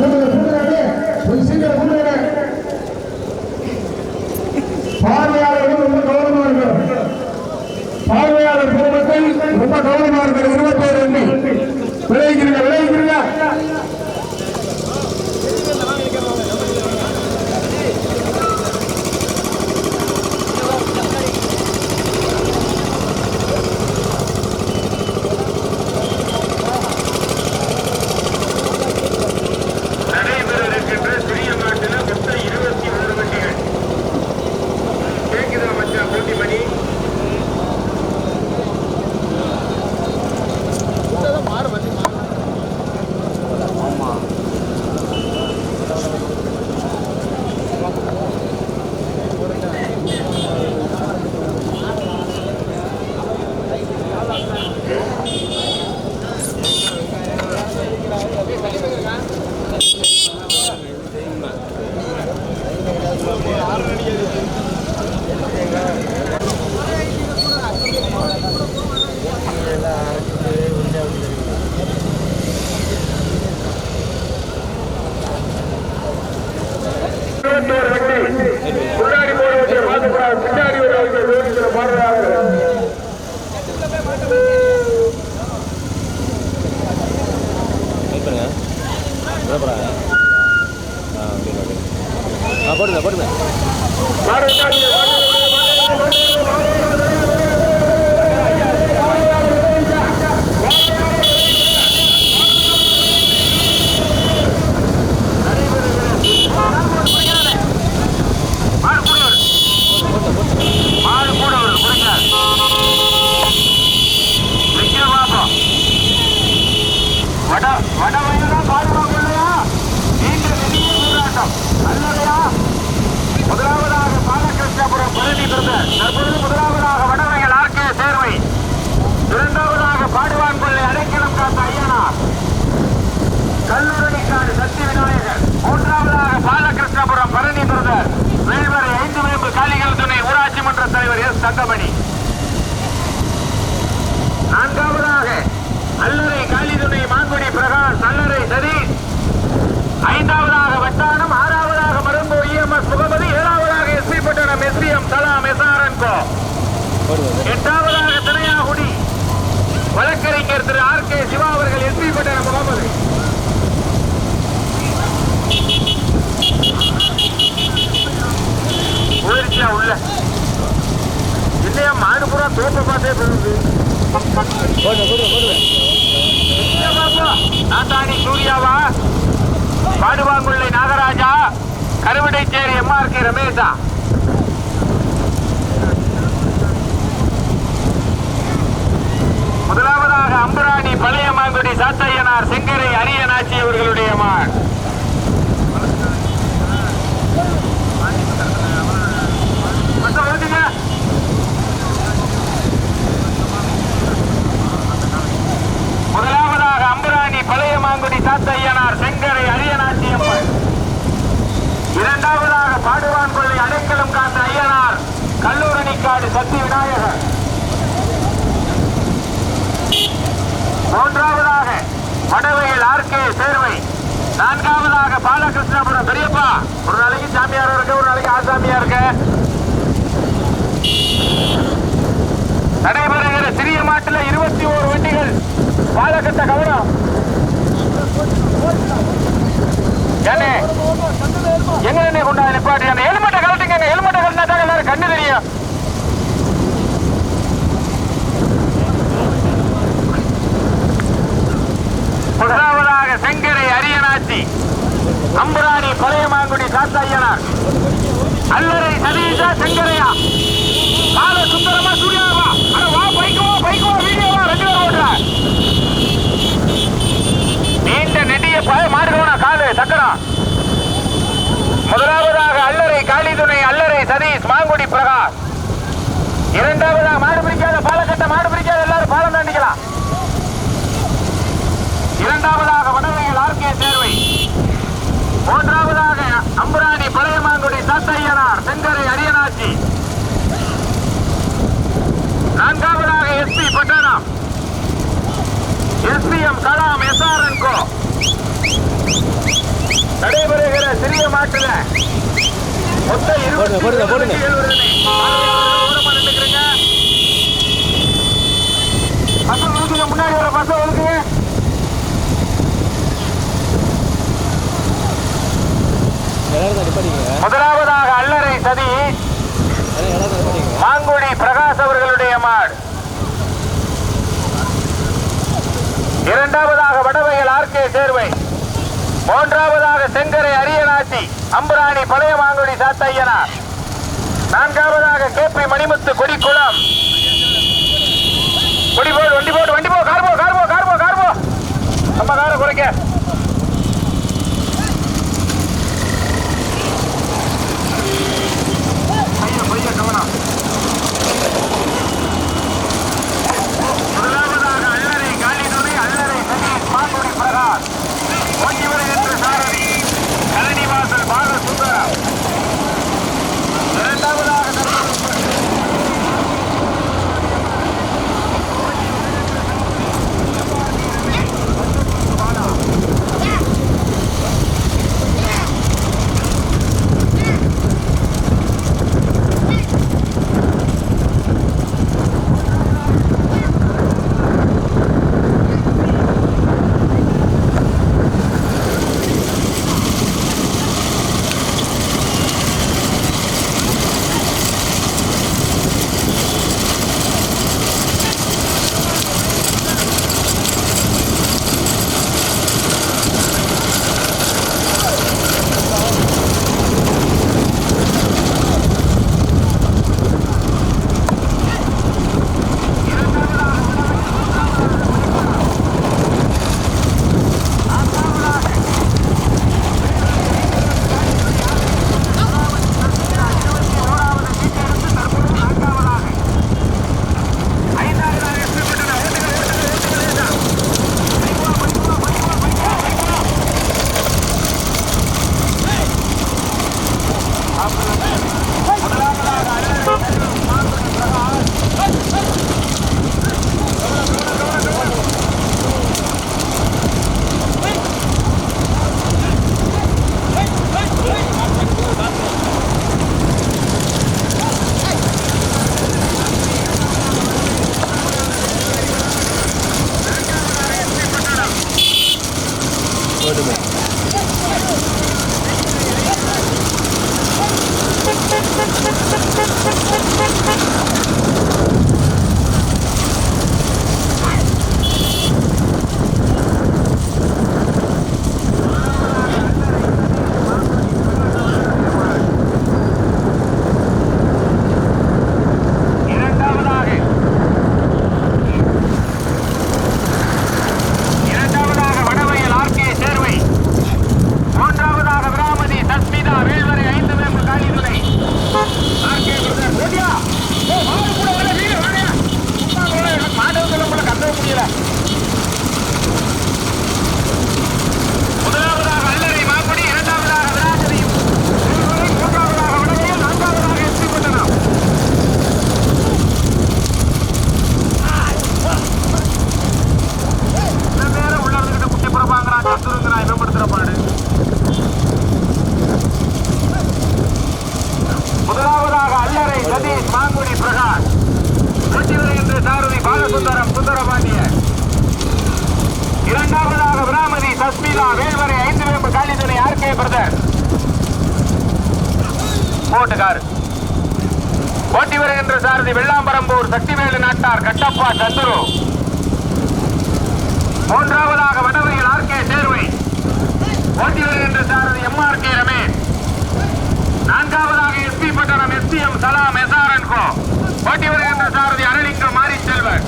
Будемо பண்ணுங்க போடுங்க ஆ ஆ போடுங்க போடுங்க மாடு கூட ஒரு குடிக்கார் நிக்கிற பாப்போம் வட வட வயலா பாடுவாங்க இல்லையா நீண்ட நெடிய போராட்டம் நல்லதையா முதலாவதாக பாலகிருஷ்ணபுரம் பழனி பிரதர் தற்பொழுது முதலாவதாக வடவயல் ஆர்கே சேர்வை இரண்டாவதாக பாடுவான் கொள்ளை அடைக்கலம் காத்த ஐயனார் கல்லூரணிக்காடு சக்தி விநாயகர் மூன்றாவதாக பாலகிருஷ்ணபுரம் பரணி பிரதர் வேல்வரை ஐந்து வேம்பு காலிகள் துணை ஊராட்சி மன்ற தலைவர் எஸ். தங்கமணி. நான்காவதாக அல்லறை காளிதுணை மாங்குடி பிரகாஷ் அல்லறை சதீஷ். ஐந்தாவதாக வட்டானம் ஆறாவதாக மரும்பூர் இஎம்எஸ் முகமது ஏழாவதாக எஸ்பி பட்டணம் எஸ்பிஎம் சலாம் எஸ்ஆர்என்கோ எட்டாவதாக திணையாகுடி வழக்கறிஞர் திரு ஆர். கே. சிவா அவர்கள் எஸ்பி பட்டணம் முகமது. போட்டு பார்த்தே போகுது போடுங்க போடுங்க போடுங்க நாத்தாடி சூர்யாவா பாடுவாங்குள்ளை நாகராஜா கருவடைச்சேரி எம்ஆர் கே ரமேஷா முதலாவதாக அம்புராணி பழைய மாங்குடி சாத்தையனார் செங்கரை அரியனாச்சி அவர்களுடைய மான் கொஞ்சம் ஓட்டுங்க. முதலாவதாக அம்பராணி பழைய மாங்குடி தாத்தையனார் செங்கரை அரியநாச்சி அம்மன் இரண்டாவதாக பாடுவான் கொள்ளை அடைக்கலம் காத்த ஐயனார் கல்லூரணிக்காடு சக்தி விநாயகர் மூன்றாவதாக வடவையில் ஆர்கே சேர்வை. நான்காவதாக பாலகிருஷ்ணபுரம் பெரியப்பா. ஒரு நாளைக்கு சாமியார் இருக்க ஒரு நாளைக்கு ஆசாமியா இருக்க. நடைபெறுகிற சிறிய மாட்டில் இருபத்தி ஓரு வண்டிகள் பாலகட்ட கவனம். ஏண்ணே எங்க என்ன கொண்டாந்து நிப்பாட்டி அந்த ஹெல்மெட்டை கழட்டுங்க ஹெல்மெட்டை கழட்டினா தான் எல்லாரும் கண்ணு தெரியும். முதலாவதாக செங்கரை அரியநாச்சி அம்பராணி பழைய மாங்குடி சாத்தையனார் அல்லறை சதீஷா செங்கரையா கால சுந்தரமா சூர்யாவா. அட வா பைக்குவா பைக்குவா வீடியோவா ரெண்டு பேரும் ஓடுற நீண்ட நெடிய பய மாடுகவனா காலு சக்கரம் முதலாவதாக அல்லறை காளிதுணை அல்லறை சதீஷ் மாங்குடி பிரகாஷ். இரண்டாவதாக மாடு பிடிக்காத பாலக்கட்ட மாடு பிடிக்காத எல்லாரும் பாலம் தாண்டிக்கலாம். இரண்டாவதாக வடவையில் ஆர்கே சேர்வை. மூன்றாவதாக அம்பராணி பழையமாங்குடி சாத்தையனார் செங்கரை அரியநாச்சி நான்காவதாக எஸ்பி பட்டணம். எஸ்பிஎம் கலாம் எஸ்ஆர்ஐ நடைபெறுகிற சிறிய மாட்டுல மொத்த இருபத்தி போடுங்க, போடுங்க. முன்னாடி வர ஒதுக்குங்க. நிப்பாட்டிங்க முதலாவதாக அல்லறை சதி. மாங்குடி பிரகாஷ் அவர்களுடைய மாடு. இரண்டாவதாக வடவையில் ஆர்கே சேர்வை. மூன்றாவதாக செங்கரை அரியநாச்சி அம்பராணி பழைய மாங்குடி சாத்தையனார் நான்காவதாக கேபி மணிமுத்து கொடி れでも。அப்பா சந்துரு மூன்றாவதாக வடவையில் ஆர்கே சேர்வை. போட்டி வருகின்ற சாரதி எம்ஆர் கே ரமேஷ். நான்காவதாக எஸ்பி பட்டணம் எஸ்டிஎம் சலாம் எஸ்ஆர்என் கோ போட்டி வருகின்ற சாரதி அரளிக்கு மாறி செல்வன்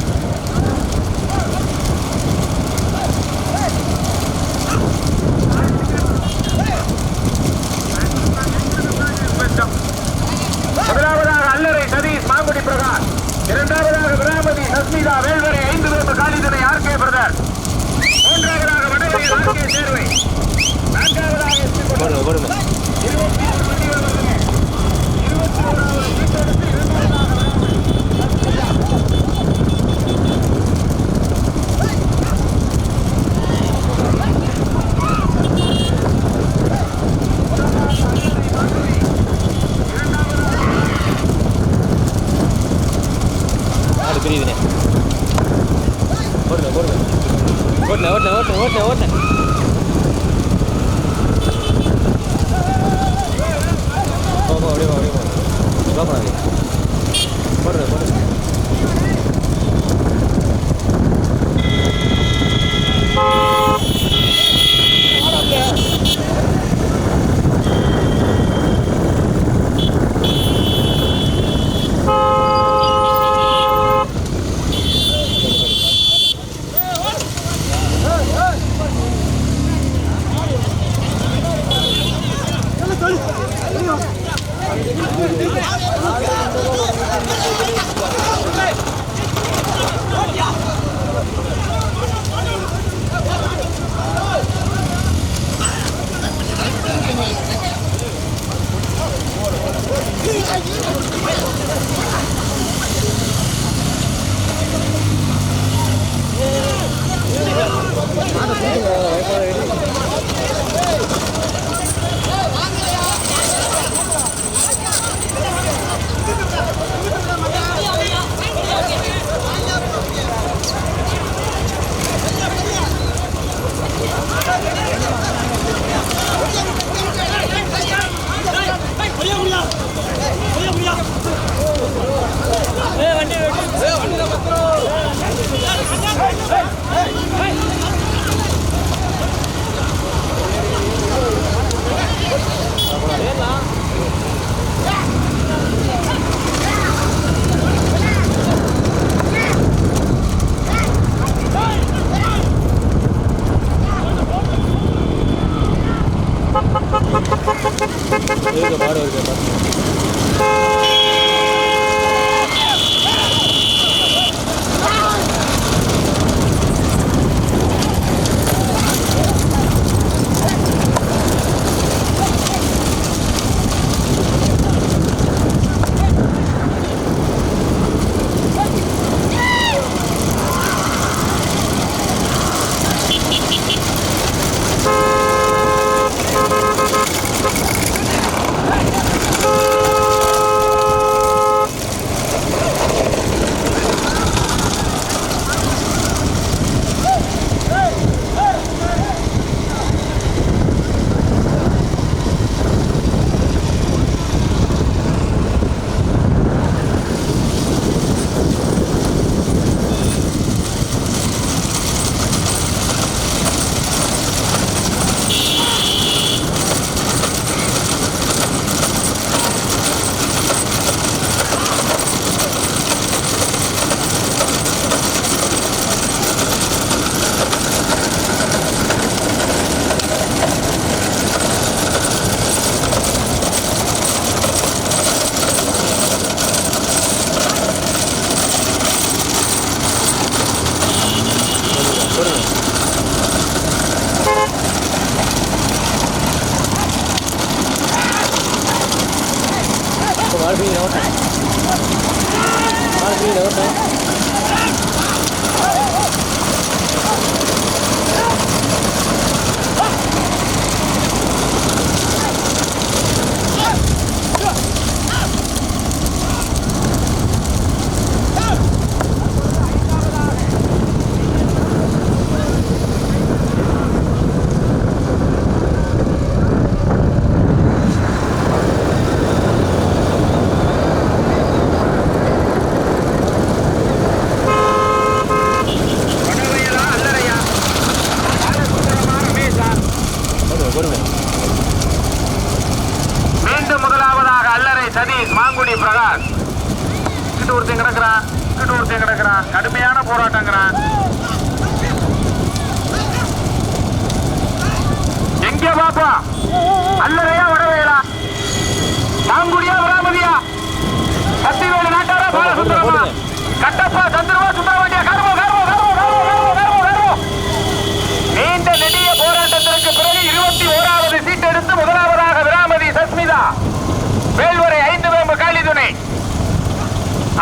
முதலாவதாக அல்லறை சதீஷ் மாங்குடி பிரகாஷ். இரண்டாவதாக சஸ்மிதா வேல்வரை ஐந்து வேம்பு காலிதனை ஆர்கே பிரதர். மூன்றாவதாக வடவையில் ஆர்கே சேர்வை. நான்காவதாக இருபத்தி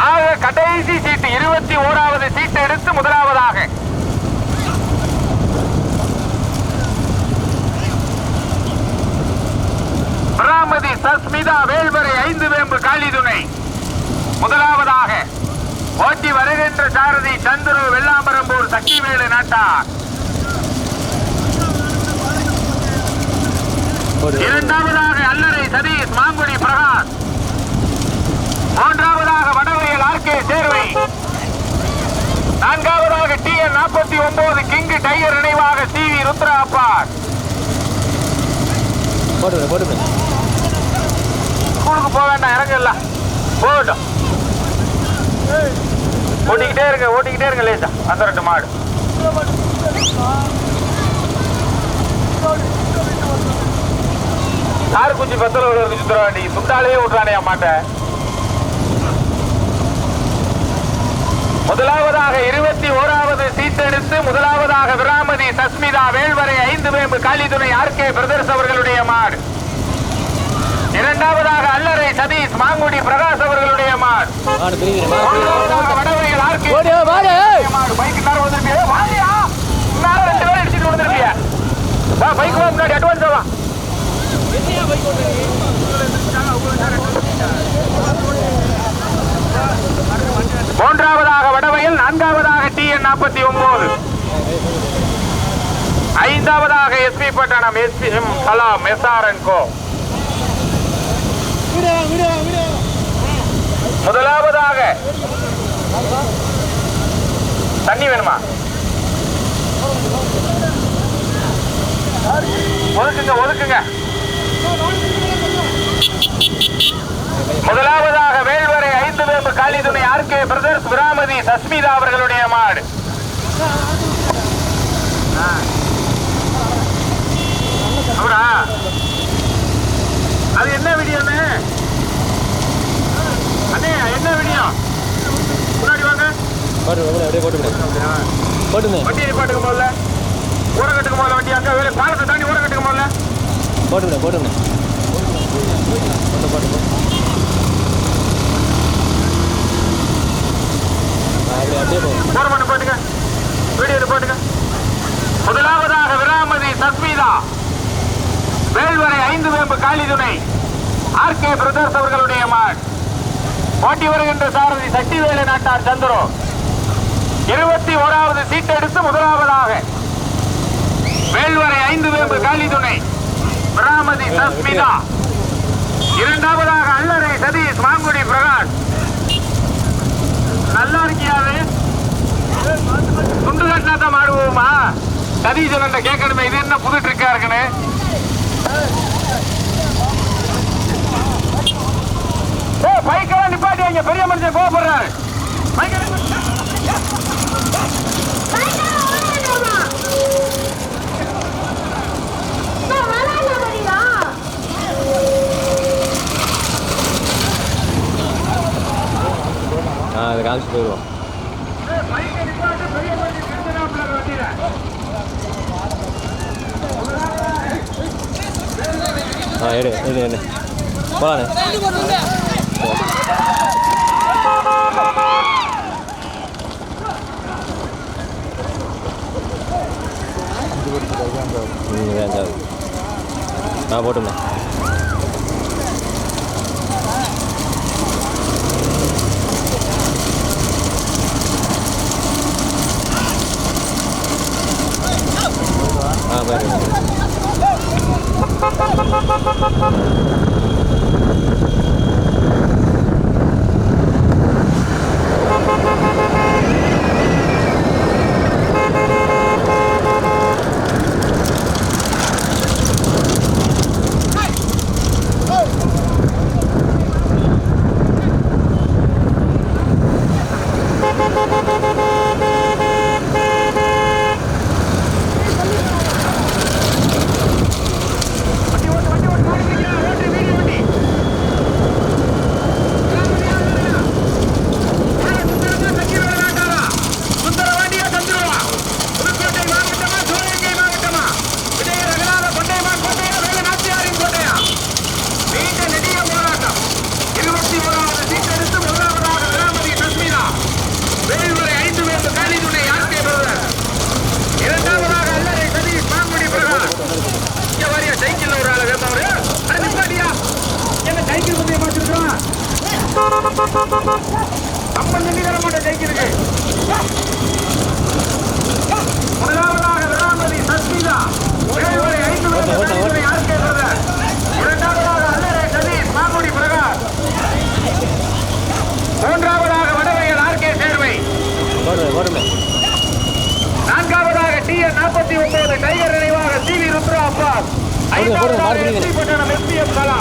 ஆக கடைசி சீட்டு இருபத்தி ஓராவது சீட்டு எடுத்து முதலாவதாக. பிராமதி சஸ்மிதா வேல்வரை ஐந்து வேம்பு காளிதுணை முதலாவதாக ஓட்டி வருகின்ற சாரதி சந்துரு வெள்ளாம்பரம்பூர் சக்திவேலு நாட்டார். இரண்டாவதாக அல்லறை சதீஷ் மாங்குடி பிரகாஷ். மூன்றாவதாக வடவையல் ஆர்கே சேர்வை. நான்காவதாக டி என் நாற்பத்தி ஒன்பது கிங்கு டைகர் நினைவாக சி வி ருத்ரா போட்டு ஸ்கூலுக்கு போக வேண்டாம் இறங்கல போகட்டும். ஓட்டிக்கிட்டே இருங்க ஓட்டிக்கிட்டே இருங்க லேசா. அந்த ரெண்டு மாடு. யாரு குச்சி பத்தல விழுறது சுத்துறாண்டி சுத்தாலே விட்றானே மாட்டை முதலாவதாக இருபத்தி ஓராவது சீட்டெடுத்து முதலாவதாக விராமதி சஸ்மிதா வேல்வரை ஐந்து வேம்பு காளிதுணை ஆர்கே பிரதர்ஸ் அவர்களுடைய மாடு. இரண்டாவதாக அல்லறை சதீஷ் மாங்குடி பிரகாஷ் அவர்களுடைய மாடு. மூன்றாவதாக வடவையில் ஆர்கே ஓடி மாடு மாடு. பைக் நேரம் வந்திருப்பியா வாங்கியா நேரம் ரெண்டு பேரும் அடிச்சுட்டு வந்திருப்பியா வா பைக் முன்னாடி அட்வான்ஸ் வா. மூன்றாவதாக வடவையில் நான்காவதாக டி என் நாற்பத்தி ஒன்பது ஐந்தாவதாக SP Pattanam SP M Kalam S R N கோ. முதலாவதாக தண்ணி வேணுமா? ஒதுக்குங்க ஒதுக்குங்க. முதலாவது ஆர்கே பிரதர்ஸ் விராமதி சஸ்மிதா அவர்களுடைய மாடு. அவரா? அது என்ன வீடியோன்னு அண்ணே? என்ன வீடியோ முன்னாடி வாங்க. அப்படியே போட்டு போட்டுங்க வண்டி நிப்பாட்டுக்கு முதல்ல. ஊரகட்டுக்கு முதல்ல வண்டி அங்க வேலை பாலத்தை தாண்டி ஊரகட்டுக்கு முதல்ல. போட்டுங்க போட்டுங்க போட்டு போட்டு போட்டு போட்டுங்க வீடியோ போட்டுங்க முதலாவதாக விராமதி சஸ்மிதா வேல்வரை ஐந்து வேம்பு காலி துணை ஆர்கே பிரதர்ஸ் அவர்களுடைய மாட் போட்டி வருகின்ற சாரதி சட்டிவேலை நாட்டார் சந்திரோ இருபத்தி ஓராவது சீட் எடுத்து முதலாவதாக வேல்வரை ஐந்து வேம்பு காலி துணை விராமதி சஸ்மிதா இரண்டாவதாக அல்லறை சதீஷ் மாங்குடி பிரகாஷ். நல்லா இருக்கியாவே துண்டு கட்டினா தான் மாடுவோமா? சதீஷன் கேட்கணுமே இது என்ன புது ட்ரிக்கா இருக்குன்னு? பைக்கெல்லாம் நிப்பாட்டி பெரிய மனுஷன் கோவப்படுறாரு. பைக்கெல்லாம் காமிச்சு போயிடுவோம் ஆ எடு எடு எடு போகலாண்ணே ஆ போட்டுண்ணே Ha ha ha ha ha! Tiger நினைவாக சி வி ருத்ரா அப்பாஸ் ஐந்தாவது எஸ்பி பட்டணம் எஸ்பிஎஃப் கலா.